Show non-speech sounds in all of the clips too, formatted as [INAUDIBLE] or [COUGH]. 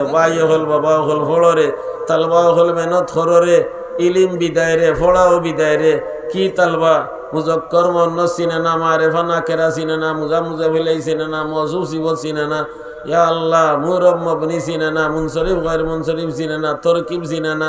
By হল বাবা হল ফলরে তালবা হল মেহনত খররে ইলিম বিদায় রে ফড়াও বিদায় রে কি তালবা? মুজক্কর মন্ন চিনে না মারে ফানা কেরা চিনে না মুজা মুজা ফেলাই চিনে না মজু শিব চিনে না ইয়া আল্লাহ মুরব মবনি চিনে না মুনসরিফ, গয়ের মুনসরিফ চিনে না তরকিব চিনে না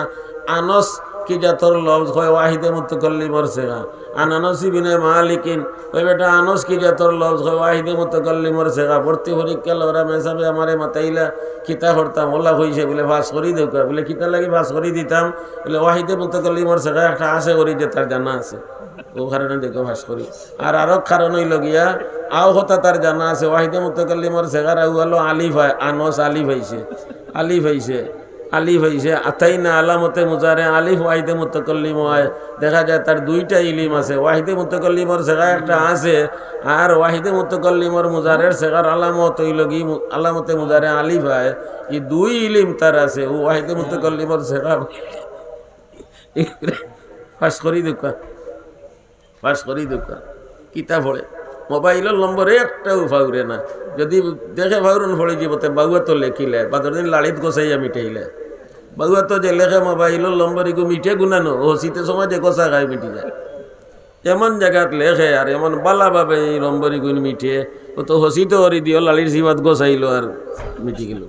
আনস, কি যা তোর লফজ হয় ওয়াহিদে মুতকল্লি মরছে গা। আনানসি বিনে মালিকিন, ওই বেটা আনস, কি যা তোর লফজ হয় ওয়াহিদে মুতকল্লি মরছে গা। ভর্তি পরীক্ষা লরা মেসাবে আমারে মাতাইলা কিতা করতাম, ওলা হইছে, বলে ভাস করি দেউ বলে কিতা লাগি ভাস করি দিতাম, বলে ওয়াহিদে মুতকল্লি মরছে গা, একটা আছে করি যে তার জানা আছে, ও কারণে দেখো ভাস করি। আর আরও কারণ হইল গিয়া, আও হতা তার জানা আছে ওয়াহিদে মুতকল্লি মরছে গা, আর হলো আলিফ হয়, আনস আলিফ হইছে আলিফ হইছে। আলিফ হইছে। আতাই না আলামতে মুজারে আলিফ, ওয়াহিদে মুতকল্লিম হয়। দেখা যায় তার দুইটা ইলিম আছে। ওয়াহিদে মুতকল্লিমর সেগা একটা আছে আর ওয়াহিদে মুতকল্লিমর মুজারের সেগার আলামত হইল কি আলামতে মুজারে আলিফ হয়। এই দুই ইলিম তার আছে। ও ওয়াহিদে মুতকল্লিমর সেগা [LAUGHS] ফাঁস করি দোকা। ফাঁস করি দোকা। কিতা পড়ে। মোবাইলের নম্বরে একটাও ফাউরে না। যদি দেখে ফাউরন ফড়ে যাবতে বাউয়া তো লেখিলে বাদর দিন লাড়িত গোসাইয়া মিটাইলে। বাউয়া তো যে লেখে মোবাইলের নম্বর এগু মিঠে গুনানো, ও শীতের সময় যে গোসা খায় মিটি যায় এমন জায়গাত লেখে আর এমন বালাভাবে এই নম্বর গুণ মিঠে ও তো হসিতে হরি দিও লালির সিবাত গোসাইলো আর মিটি গেল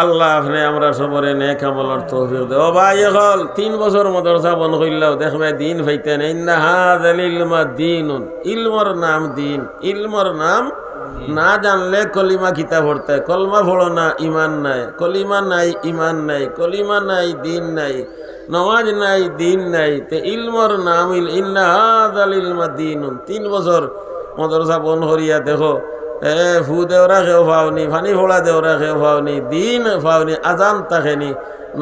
আল্লাহ আপনি আমরা সবরে নেক আমলের তৌফিক দে ও ভাই হল তিন বছর মদরসা বন কইলাও দেখবে দিন ফাইতেন ইন্না হাযাল ইলমা দীনুন। ইলমর নাম দিন। ইলমর নাম না জানলে কলিমা কিতা পড়তে। কলমা পড়ো না, ইমান নাই। কলিমা নাই, ইমান নাই। কলিমা নাই, দিন নাই। নমাজ নাই, দিন নাই। তে ইলমর নাম ইল ইন্না হাযাল ইলমা দীনুন। তিন বছর মদরসা বন করিয়া দেখো। এ ফু দেওরা খেও পাওনি ফানি ফোড়া দেওরা খেও পাওনি দিন পাওনি আজান তাকেনি,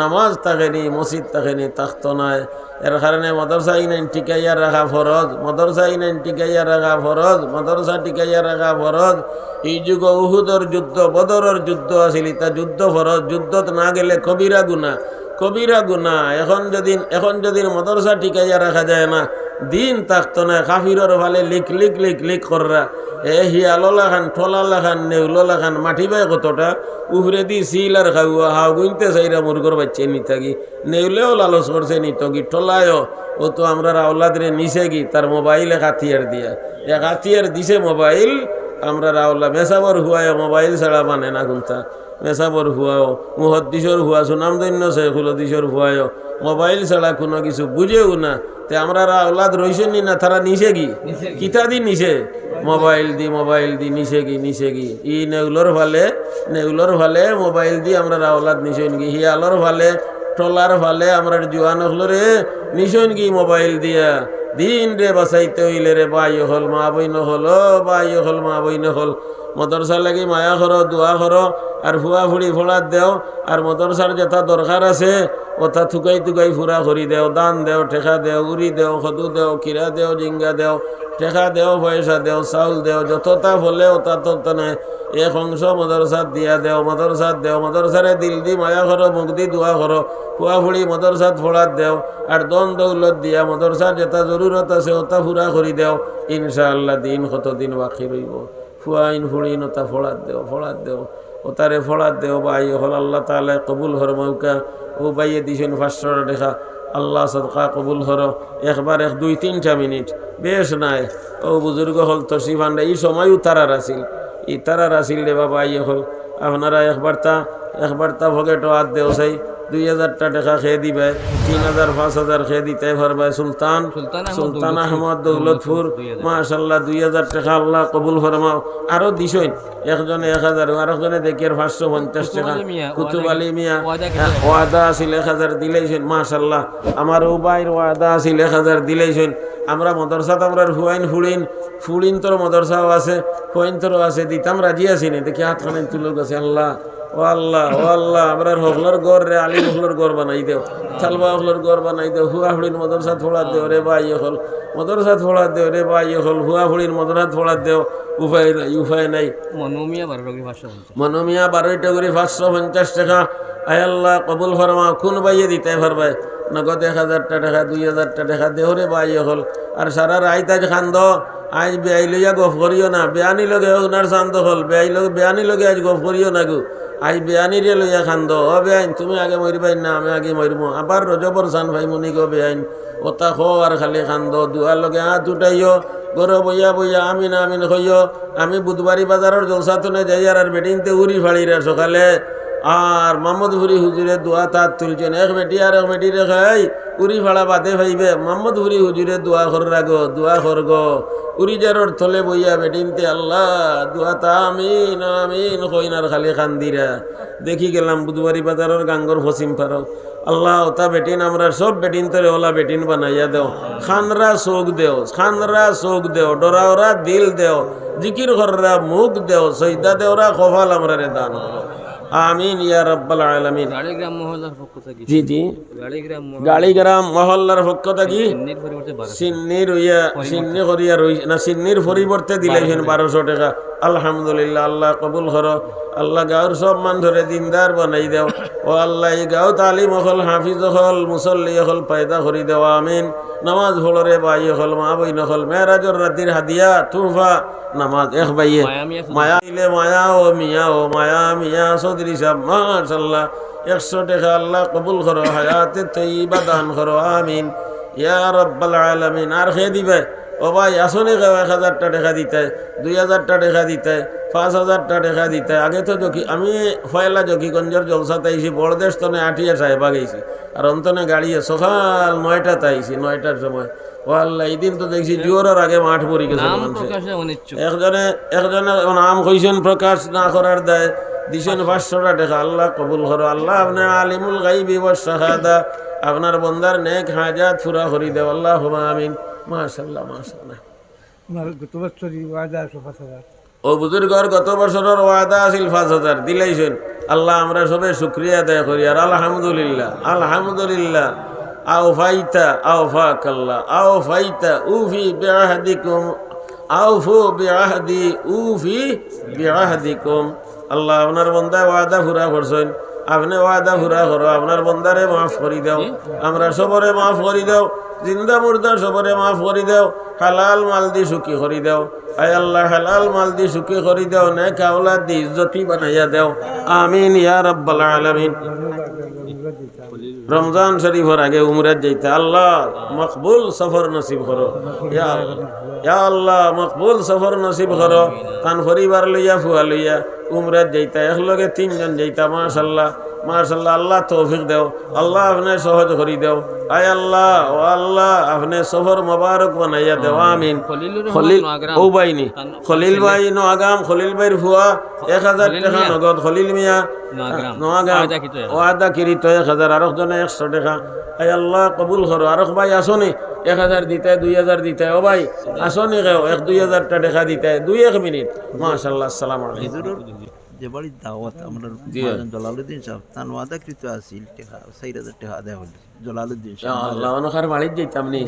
নামাজ তাকেনি, মসজিদ তাকেনি তাখত নাই। এর কারণে মদরসা ইনাইন টিকাইয়া রাখা ফরজ মদরসা ইনাইন টিকাইয়া রাখা ফরজ মদরসা টিকাইয়া রাখা ফরজ। এই যুগ উহুদর যুদ্ধ, বদরের যুদ্ধ আছিল তা যুদ্ধ ফরজ, যুদ্ধত না গেলে কবিরা গুণা কবিরা গুণা এখন যদি এখন যদি মদরসা টিকাইয়া রাখা যায় না, দিন থাকতো না কাফিরর ফালে লিখ লিখ লিখ লিখ কররা। এ হিয়ালোলা খান ঠোলালা খান নেউলোলা খান মাটি বাই কতটা? উফরে দি সিল আর খাওয়া, হাও গুনতে চাইরা মুরগর বাচ্চা নিতাগি নেউলেও লালস করছে নিতগি ঠোলায়ও। ও তো আমরা রাওলাদরে নিছে গি তার মোবাইলে হাতিয়ার দিয়া। এক হাতিয়ার দিছে মোবাইল, আমরা রাওলা মেসাবর হুয়ায় মোবাইল ছাড়া মানে না গুনতা। মেসাবর হুয়াও মুহদ্দিসর হুয়া সুনামদন্য শেখুল দিশর হুয়ায় মোবাইল ছাড়া কোনো কিছু বুঝেও না তে আমরা আওলাদ রইছেন নি না তারা নিছে কি? কিতা দি নিছে? মোবাইল দি মোবাইল দি নিছে কি নিছে কি? ই নেউলর ফালে নেউলর ফালে মোবাইল দি আমরা আওলাদ নিছেন কি? হিয়ালর ফালে টলার ফালে আমরা জুয়ান হলরে নিছেন কি মোবাইল দিয়া? দিন রে বাসাইতে হইলে রে বাই হল মা বই নহল বাই হল মা বই নহল মদরসা লাগি মায়া করো দোয়া করো আর ফুয়া ফুড়ি ফোড়াত দেও আর মদরসার যেটা দরকার আছে ওটা থুকাই থুকাই ফুরা করি দেও, দান দেও, ঠেকা দেও উড়ি দেও, সদু দেও কিরা দেও জিঙ্গা দেও, ঠেকা দেও পয়সা দেও, চাউল দেও যতটা ফলে ওটা তো নাই, এক অংশ মদরসাত দিয়া দেও মদরসাত দেও মদরসারে দিল দি মায়া করো মুখ দি দোয়া করো ফুয়া ফুড়ি মদরসাত ফোড়াত দেও আর দন দৌলত দিয়া মদরসার যেটা জরুরত আছে ওটা ফুরা করি দেও, ইনশাআল্লাহ দিন কতদিন বাকি রইব ফুয়াইন ফুড়িন ওটা ফোড়াত দেও ফোড়াত দেও। ওতারে ফোড়াত দেও বাই হল আল্লাহ তাহলে কবুল হর মৌকা। ও বাইয়ে দিছেন পাঁচশো দেখা, আল্লাহ সদকা কবুল হর একবার এক, দুই, তিনটা মিনিট বেশ নাই। ও বুজুর্গ হল তো শিবান্ডা এই সময়ও তারার আসিল ই তারার আসিল রে বাবা ইয়ে হল আপনারা একবার তা একবার তা ভগেটো হাত দেও সেই দুই হাজারটা টাকা খেয়ে দিবে তিন হাজার পাঁচ হাজার খেয়ে দিতে পারবে সুলতান। সুলতান আহমদ দৌলতপুর। মাশাল্লাহ দুই হাজার। টাকা আল্লাহ কবুল ফরমাও। আরও দিছই একজনে এক হাজার আরেকজনে দেখি আর পাঁচশো পঞ্চাশ টাকা। কুতুব আলী মিয়া হ্যাঁ, ওয়াদা আছিল এক হাজার দিলেইছেন মাশাল্লাহ আমার উবাইর ওয়াদা আছিল এক হাজার দিলেইছেন। আমরা মদরসাত আমরা হুয়াইন ফুড়িন ফুড়িন তোর মদরসাও আছে হুয়াইন তোরও আছে দিতাম রাজি আছি নি। দেখি হাত খানে তুলো গেছে আল্লাহ। ও আল্লাহ ও আল্লাহ আমরা হকলর গড় রে আলী হকলর গড় বানাই দেও। থালবা হকলর গড় বানাই দেও। হুয়া ফুড়িন মদরসা থোড়া দেও রে বা ইয়ে হল। মদরসা থোড়া দেও রে বা ইয়ে হল। হুয়া ফুড়িন মদরসা থোড়া দেও। উপায় নাই উপায় নাই। মনোমিয়া বারো মনোমিয়া বারোইটা করে পাঁচশো পঞ্চাশ টাকা। আয় আল্লাহ কবুল ফরমা। কোন বাইয়ে দিতে পারবে? নগদ এক হাজারটা টাকা, দুই হাজারটা টাকা, দেহরে বাইয়ে হল। আর সারা রাইতাজ খান্দ, আজ বেয়াই লইয়া গফ করিও না বেয়ানি লগে ওনার চান্দ হল বেয়াই লগে বেয়ানি লগে আজ গফ করিও না গো। আজ বেয়ানিরে লইয়া খান্দ ও বেআইন, তুমি আগে মরিবাই না, আমি আগে মরিব আবার রজবর চান ভাই মুনি গো বেআইন। ওটা খো আর খালি খান্দ, দুয়ার লগে হাত উঠাইও গরো বইয়া বইয়া আমিন আমিন হইও। আমি বুধবারি বাজারের জলসাতনে যাই আর বেটিনতে উড়ি ফাড়িরা সকালে আর মামদপুরি হুজুরে দোয়া তার তুলছেন। এক বেটি আর এক বেটি রেখাই উড়ি ফাড়া বাদে ভাইবে মামদপুরি হুজুরে দোয়া কর রাগো দোয়া কর গো। উড়ি জারর থলে বইয়া বেটিনতে আল্লাহ, দোয়া তা আমিন আমিন কইনার খালি খান্দিরা দেখি গেলাম বুধবারি বাজারের গাঙ্গর ফসিম ফারক। আল্লাহ, তা বেটিন আমরা সব বেটিন তরে ওলা বেটিন বানাইয়া দেও। খানরা চোখ দেও, খানরা চোখ দেও ডরাওরা দিল দেও। জিকির কররা মুখ দেও, সৈদা দেওরা কপাল আমরা রে দান করো। আমিন ইয়া রাব্বাল আলামিন। গাড়িগ্রাম মহল্লার পক্ষ থেকে। জি জি। গাড়িগ্রাম গাড়িগ্রাম মহল্লার পক্ষ থেকে সিন্নির ইয়া সিন্নি করিয়া রই না সিন্নির পরিবর্তে দিলেছেন বারোশো টাকা। আলহামদুলিল্লাহ আল্লাহ কবুল করো। আল্লাহ গাঁর সব মান ধরে দিনদার বানাই দেও। ও আল্লাহ এই গাঁও তালিম হল হাফিজ হল মুসল্লি হল পায়দা করি দেওয়া আমিন। নামাজ ভোলরে বাই হল মা বই নহল মেয়েরাজর রাতির হাদিয়া তুফা নামাজ এক বাইয়ে মায়া ইলে মায়া ও মিয়া ও মায়া মিয়া চৌধুরী সাহেব মাশাল্লাহ একশো টাকা আল্লাহ কবুল করো হায়াতে তৈবা দান করো আমিন। ইয়া রব্বাল আলামিন আর খেয়ে দিবে। ও ভাই আসনে কেউ এক হাজারটা টাকা দিতে দুই হাজারটা টাকা দিতে পাঁচ হাজারটা টাকা দিতে। আগে তো জকি আমি ফয়লা জকিগঞ্জের জলসাতে আইছি বড়দেশ তনে আঠিয়া সাহেবা গেছি আর অন্তনে গাড়িয়ে সকাল নয়টাতে আইছি নয়টার সময়। ও আল্লাহ এই দিন তো দেখছি জোরের আগে মাঠ পড়ি গেছে একজনে একজনে নাম কইছেন প্রকাশ না করার দেয় দিছেন পাঁচশোটা টাকা আল্লাহ কবুল করো। আল্লাহ আপনার আলিমুল গাইবি শাহাদা আপনার বন্দার নেক হাজাত ফুরা করি দেও আল্লাহ আমিন। মাশাল্লাহ মাশাল্লাহ আমার গত বছরই ওয়াদা আছে পাঁচ হাজার। ও বুজুর্গর গত বছরের ওয়াদা আছিল পাঁচ হাজার দিলাইছেন আল্লাহ আমরা সবে শুক্রিয়া আদায় করি। আর আলহামদুলিল্লাহ আলহামদুলিল্লাহ আও ফাইতা আও ফাকাল্লাহ আও ফাইতা উফি বিআহদিকুম আউফু বিআহদি উফি বিআহদিকুম। আল্লাহ আপনার বন্দা ওয়াদা ফুরা করছেন। আপনি ওয়াদা ফুরা করো আপনার বন্দারে মাফ করি দাও। আমরা সবরে মাফ করি দাও। জিন্দা মুর্দা সবরে মাফ করি দাও। হালাল মাল দি সুখী করি দাও। আয় আল্লাহ হালাল মাল দি সুখী করি দাও। নে কাউলা দি ইজ্জতি বানাইয়া দাও। আমিন ইয়া রাব্বাল আলামিন। রমজান শরীফের আগে উমরাত যাইতে আল্লাহ মকবুল সফর নসিব করো। ইয়া ইয়া আল্লাহ মকবুল সফর নসিব করো। তান পরিবার লইয়া ফুয়া লইয়া। উমরাত যাইতা একলগে তিনজন যাইতা মাশাল্লাহ মাশাল্লাহ আল্লাহ তৌফিক দেও আল্লাহ আপনি সহজ করি দেও। আয় আল্লাহ ও আল্লাহ আপনি সফর মোবারক বানাইয়া দেও আমিন। খলিল ও বাইনি খলিল ভাই নোয়াগাম খলিল ভাইয়ের ফুয়া এক হাজার টাকা নগদ খলিল মিয়া কিতো এক। ওয়াদা কিরিত এক হাজার আরক জনে একশো টাকা। আই আল্লাহ কবুল করো। আরক ভাই আসনি এক হাজার দিতে দুই হাজার দিতে ও ভাই আসনি কেউ এক দুই হাজারটা টাকা দিতে দুই এক মিনিট। মাশাল্লাহ আসসালাম আলাইকুম। যে বাড়ির দাওয়াত আমরা জলালুদ্দিন সাহেব তার ওয়াদাকৃত আছিল টেকা চার হাজার টাকা আদায় হল। জলালুদ্দিন আল্লাহ অনখার বাড়িত যাইতাম নি।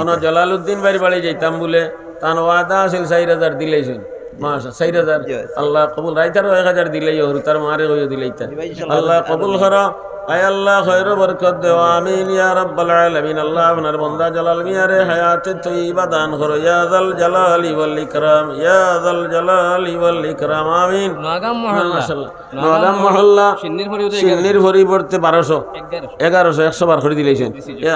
অন জলালুদ্দিন বাড়ি বাড়ি যাইতাম বলে তার ওয়াদা আছিল চার হাজার দিলেইছেন মাশা হাজার। আল্লাহ কবুল রাইতারও এক হাজার দিলেই হরু তার মারে ভাই, আল্লাহ কবুল কর। আয় আল্লাহ খৈর বরকত দেও আমিন ইয়া রাব্বাল আলামিন। আল্লাহ আপনার বন্দা জালাল মিয়ারে হায়াতে তৈবা দান করো। ইয়া যাল জালালি ওয়াল ইকরাম ইয়া যাল জালালি ওয়াল ইকরাম আমিন। নোয়াগ্রাম মহল্লা। সিন্নির পরিবর্তে সিন্নির পরিবর্তে বারোশো। এগারোশো। এগারোশো একশো বার করে দিলেছেন।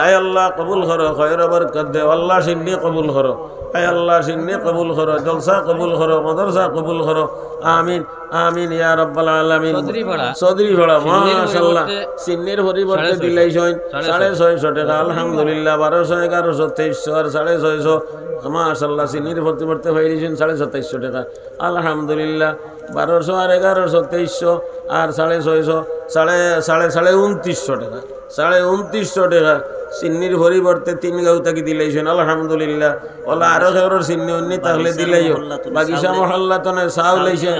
আয় আল্লাহ কবুল করো খয়ের বরকত দেও। আল্লাহ সিন্নি কবুল করো। আয় আল্লাহ সিন্নি কবুল করো। জলসা কবুল করো মাদ্রাসা কবুল করো। আমিন আমিন ইয়া রাব্বাল আলামিন। চৌধুরী ভাড়া মাশাআল্লাহ। সিন্নির পরিবর্তে দিলেই সাড়ে সাড়ে ছয়শো। টাকা। আলহামদুলিল্লাহ বারোশো এগারোশো তেইশশো আর সাড়ে ছয়শো। মাশাল্লাহ চিহ্নের পরিবর্তে হয়ে দিয়েছেন সাড়ে সাতাইশশো টাকা। আলহামদুলিল্লাহ। বারোশো আর এগারোশো তেইশশো আর সাড়ে ছয়শো সাড়ে সাড়ে সাড়ে উনত্রিশশো টাকা সাড়ে উনত্রিশশো টাকা সিন্নির পরিবর্তে তিন গাউ তাকে দিলেছেন আলহামদুলিল্লাহ ওলা আরও কেউর সিন্নি উন্নি তাহলে দিলেইও বাগিচা মহল্লা তনে চাউ লাইছে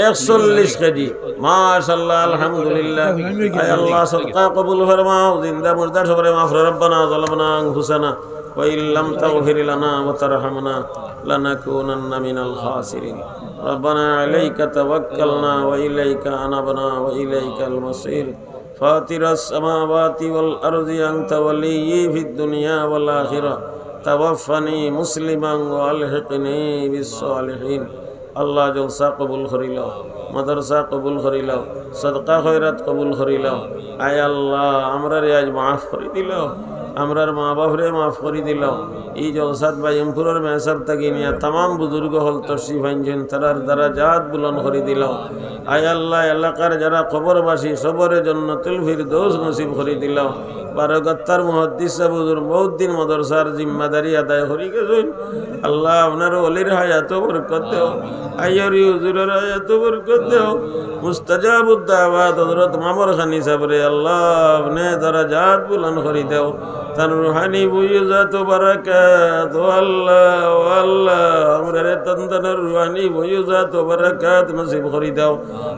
একচল্লিশ কেজি মাশাল্লাহ আলহামদুলিল্লাহ আয় আল্লাহ সদকা কবুল ফরমাও জিন্দা মুর্দা সবরে মাফ রব্বানা যালামনা আনফুসানা وإن لم تغفر لنا وترحمنا لنكونن من الخاسرين ربنا عليك توكلنا وإليك أنبنا وإليك المصير فاطر السماوات والأرض أنت ولي في الدنيا والآخرة توفني مسلما والحقني بالصالحين আল্লাহ জলসা কবুল করিলাও মাদ্রাসা কবুল করিলাও সদকা খৈরাত কবুল করিলাও আয় আল্লাহ আমরা রে আজ মাফ করে দিলাও আমরার মা বাপরে মাফ করে দিলাও এই জলসাত বা এমপুরের মেসাব থাকি নিয়া তাম বুজুর্গ হল তসি ভাঞ্জন তারার দ্বারা জাত বুলন করে দিলাও আয় আল্লাহ, এলাকার যারা খবরবাসী সবরের জন্য তুলফির দোষ নসিব করে দিলাও বারো গত্তার মহদ্দিস সাবুদুর বহুত দিন মদরসার জিম্মাদারি আদায় করি গেছেন। আল্লাহ আপনার অলির হায়াত বরকত দেও। আইয়রি হুজুরের হায়াত বরকত দেও। মুস্তাজাবুদ্দাবাদ হজরত মামর খানি সাবরে আল্লাহ আপনি তারা জাত বুলন করি দেও। তার রুহানি বুঝাত বারাকাত ও আল্লাহ ও আল্লাহ। আমরা রে তন্দনের রুহানি বুঝাত বারাকাত নসিব করি দাও।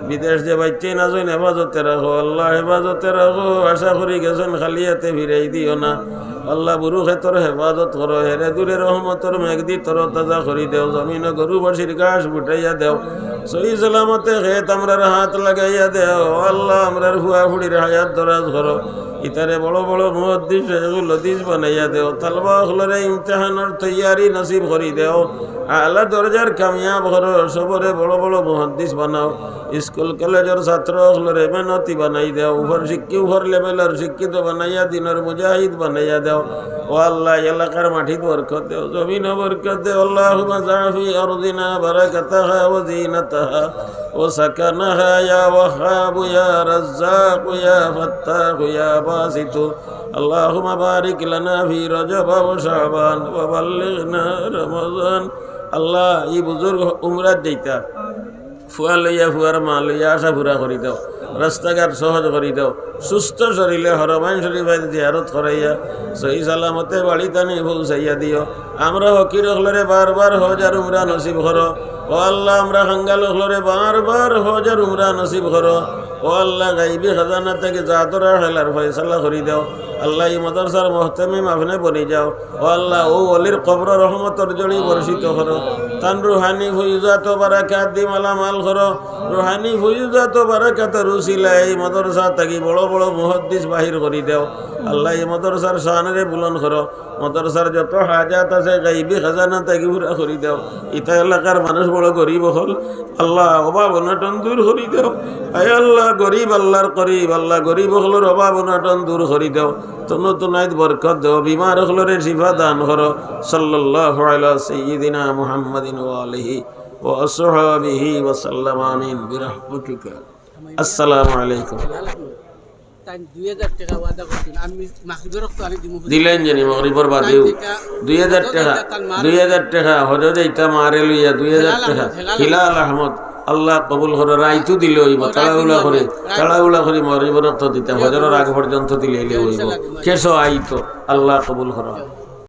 বিদেশ যে বাচ্চাই না যাই হেফাজতে রাখো। আল্লাহ হেফাজতে রাখো। আশা করি গেছেন খালিয়াতে ফিরাই দিও না। আল্লাহ বুরু ক্ষেত্র হেফাজত করো। হেরে দূরে রহমতর মেঘদি তর তাজা করি দেও। জমিন গরু বসির ঘাস বুটাইয়া দেও। সহি সালামতে খেত আমরার হাত লাগাইয়া দেও। আল্লাহ আমরার ফুয়া ফুড়ির হায়াত দরাজ করো। ইতারে বড় বড় মুহদ্দিস লদিস বানাইয়া দেও। তালবা হলরে ইমতেহানের তৈয়ারি নসিব করি দেও। আলা দরজার কামিয়াব করো। সবরে বড় বড় মুহদ্দিস বানাও। স্কুল, কলেজের ছাত্র হলরে মেহনতি বানাই দেও। উপর শিক্ষি উপর লেভেলের শিক্ষিত বানাইয়া দিনের মুজাহিদ বানাইয়া দেও। ও আল্লাহ এলাকার মাটিত বরকত দেও, জমিন বরকত দেও। আল্লাহ জাফি অরদিনা বারাকাতাহা ও জিনাতাহা وسكنها يا وهاب يا رزاق يا فتاح يا باسط اللهم بارك لنا في رجب وشعبان وبلغنا رمضان আল্লাহ এই বুজুর্গ উমরাত দিতা ফুয়া লইয়া ফুয়ার মা লইয়া আশা ফুরা করি দাও রাস্তাঘাট সহজ করি দাও। সুস্থ শরীরে হরমান শরীফ জিয়ারত করাইয়া সহি সালামতে বাড়ি টানি পৌঁছাইয়া দিও। আমরা হকির হলরে বারবার হজার উমরা নসিব করো। ও আল্লাহ, আমরা হাঙ্গাল হলরে বারবার হজার উমরা নসিব করো। ও আল্লাহ, গাইবি খাজানা থেকে জাতরা হেলার ফয়সালা করি দাও। আল্লাহ, এই মদরসার মহতেমে মাফনে বনি যাও। ও আল্লাহ, ও অলির কবর রহমতর জড়ি বর্ষিত করো। তান রুহানি ফুইজাত বারাকাত দি মালামাল করো। রুহানি ফুইজাত বারাকাত রুসিলা এই মদরসা থাকি বড় বড় মুহদ্দিস বাহির করি দেও। আল্লাহ মদরসার শাহানের বুলন করো। মদরসার যত হাজাত আছে, গাইবি খাজানা থাকি পুরা করি দেও। ইতা এলাকার মানুষ বড় গরিব হল। আল্লাহ অভাব অনটন দূর করি দেও। আয় আল্লাহ, গরিব আল্লাহর করিব। আল্লাহ গরিব হলোর অভাব অনাটন দূর করি দেও। তনু তুনাইত বরকত দেও, বিমার হলরে শিফা দান করো। সাল্লাল্লাহু আলা ওয়া আলিহি ওয়া আসহাবিহি ওয়া আমিন। আসসালামু আলাইকুম। দিলেন জানি মগরিবর বাদেও। দুই হাজার টাকা দুই হাজার টাকা হজরে ইটা মারে লইয়া দুই হাজার টাকা। হিলাল আহমদ। আল্লাহ কবুল করে রাইতু দিলে হইব তাড়াউলা করে তাড়াউলা করে মগরিবর রক্ত দিতে হজরের আগ পর্যন্ত দিলে হইব। কেসো আইতো আল্লাহ কবুল করো।